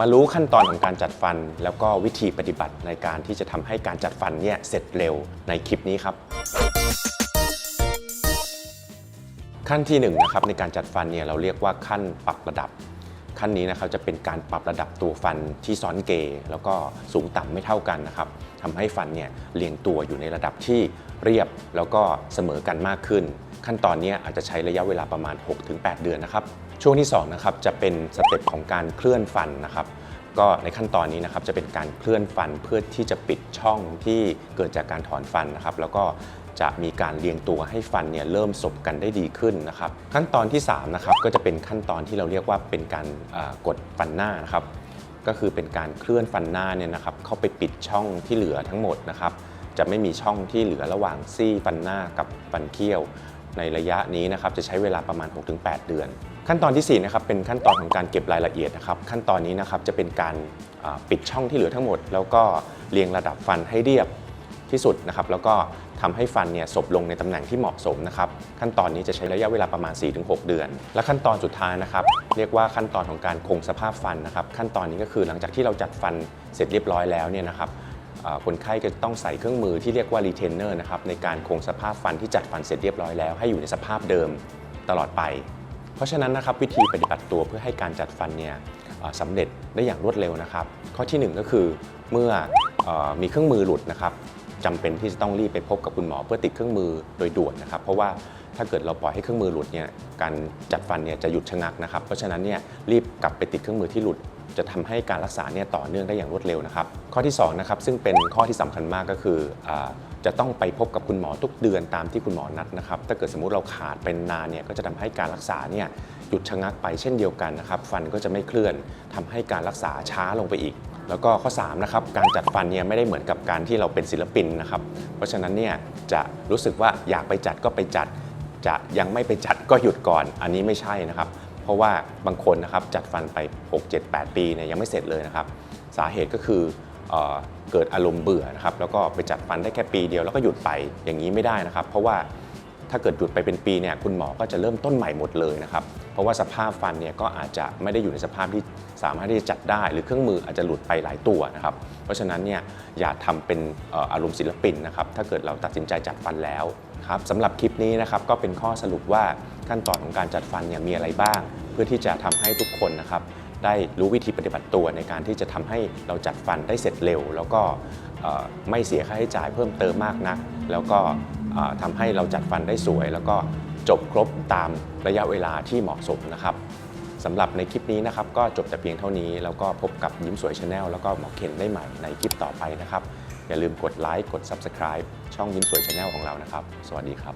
มารู้ขั้นตอนของการจัดฟัน แล้วก็วิธีปฏิบัติในการที่จะทำให้การจัดฟันเนี่ยเสร็จเร็วในคลิปนี้ครับ ขั้นที่1นงนะครับในการจัดฟันเนี่ยเราเรียกว่าขั้นปรับระดับ ขั้นนี้นะครับจะเป็นการปรับระดับตัวฟันที่ซ้อนเกยแล้วก็สูงต่ำไม่เท่ากันนะครับทำให้ฟันเนี่ยเรียงตัวอยู่ในระดับที่เรียบแล้วก็เสมอกันมากขึ้น ขั้นตอนนี้อาจจะใช้ระยะเวลาประมาณ 6-8 เดือนนะครับ ช่วงที่2นะครับจะเป็นสเต็ปของการเคลื่อนฟันนะครับ ก็ในขั้นตอนนี้นะครับจะเป็นการเคลื่อนฟันเพื่อที่จะปิดช่องที่เกิดจากการถอนฟันนะครับ แล้วก็จะมีการเรียงตัวให้ฟันเนี่ยเริ่มสบกันได้ดีขึ้นนะครับ ขั้นตอนที่3นะครับก็จะเป็นขั้นตอนที่เราเรียกว่าเป็นการกดฟันหน้านะครับก็คือเป็นการเคลื่อนฟันหน้าเนี่ยนะครับเข้าไปปิดช่องที่เหลือทั้งหมดนะครับ จะไม่มีช่องที่เหลือระหว่างซี่ฟันหน้ากับฟันเคี้ยว ในระยะนี้นะครับจะใช้เวลาประมาณ 6-8 เดือน ขั้นตอนที่4นะครับเป็นขั้นตอนของการเก็บรายละเอียดนะครับขั้นตอนนี้นะครับจะเป็นการปิดช่องที่เหลือทั้งหมด แล้วก็เรียงระดับฟันให้เรียบที่สุดนะครับแล้วก็ทำให้ฟันเนี่ยสบลงในตำแหน่งที่เหมาะสมนะครับขั้นตอนนี้จะใช้ระยะเวลาประมาณ 4-6 เดือน และขั้นตอนสุดท้ายนะครับเรียกว่าขั้นตอนของการคงสภาพฟันนะครับขั้นตอนนี้ก็คือหลังจากที่เราจัดฟันเสร็จเรียบร้อยแล้วเนี่ยนะครับ คนไข้ก็จะต้องใส่เครื่องมือที่เรียกว่า retainer นะครับในการคงสภาพฟันที่จัดฟันเสร็จเรียบร้อยแล้วให้อยู่ในสภาพเดิมตลอดไป เพราะฉะนั้นนะครับวิธีปฏิบัติตัวเพื่อให้การจัดฟันเนี่ยสำเร็จได้อย่างรวดเร็วนะครับ ข้อทีหนึ่1 ก็คือเมื่ออมีเครื่องมือหลุดนะครับจำเป็นที่จะต้องรีบไปพบกับคุณหมอเพื่อติดเครื่องมือโดยด่วนนะครับ เพราะว่าถ้าเกิดเราปล่อยให้เครื่องมือหลุดเนี่ยการจัดฟันเนี่ยจะหยุดชะงักนะครับ เพราะฉะนั้นเนี่ยรีบกลับไปติดเครื่องมือที่หลุด จะทำให้การรักษาเนี่ยต่อเนื่องได้อย่างรวดเร็วนะครับ ข้อที่2นะครับซึ่งเป็นข้อที่สำคัญมากก็คืออจะต้องไปพบกับคุณหมอทุกเดือนตามที่คุณหมอนัดนะครับ ถ้าเกิดสมมุติเราขาดเป็นนานเนี่ยก็จะทำให้การรักษาเนี่ยหยุดชะงักไปเช่นเดียวกันนะครับ ฟันก็จะไม่เคลื่อนทำให้การรักษาช้าลงไปอีก แล้วก็ข้อ3นะครับการจัดฟันเนี่ยไม่ได้เหมือนกับการที่เราเป็นศิลปินนะครับ เพราะฉะนั้นเนี่ยจะรู้สึกว่าอยากไปจัดก็ไปจัด จะยังไม่ไปจัดก็หยุดก่อน อันนี้ไม่ใช่นะครับ เพราะว่าบางคนนะครับจัดฟันไป 6 7 8 ปีเนี่ยยังไม่เสร็จเลยนะครับ สาเหตุก็คือเออเกิดอารมณ์เบื่อนะครับแล้วก็ไปจัดฟันได้แค่ปีเดียวแล้วก็หยุดไปอย่างนี้ไม่ได้นะครับ เพราะว่าถ้าเกิดหยุดไปเป็นปีเนี่ยคุณหมอก็จะเริ่มต้นใหม่หมดเลยนะครับเพราะว่าสภาพฟันเนี่ยก็อาจจะไม่ได้อยู่ในสภาพที่สามารถที่จะจัดได้ หรือเครื่องมืออาจจะหลุดไปหลายตัวนะครับ เพราะฉะนั้นเนี่ยอย่าทำเป็นอารมณ์ศิลปินนะครับถ้าเกิดเราตัดสินใจจัดฟันแล้ว ครับสำหรับคลิปนี้นะครับก็เป็นข้อสรุปว่าขั้นตอนของการจัดฟันเนี่ยมีอะไรบ้าง เพื่อที่จะทำให้ทุกคนนะครับได้รู้วิธีปฏิบัติตัวในการที่จะทำให้เราจัดฟันได้เสร็จเร็ว แล้วก็ไม่เสียค่าใช้จ่ายเพิ่มเติมมากนัก แล้วก็เอ่อทำให้เราจัดฟันได้สวย แล้วก็จบครบตามระยะเวลาที่เหมาะสมนะครับสำหรับในคลิปนี้นะครับก็จบแต่เพียงเท่านี้ แล้วก็พบกับยิ้มสวยชาแนลแล้วก็หมอเคนได้ใหม่ในคลิปต่อไปนะครับ อย่าลืมกดไลค์กด Subscribe ช่องยิ้มสวยชาแนลของเรานะครับ สวัสดีครับ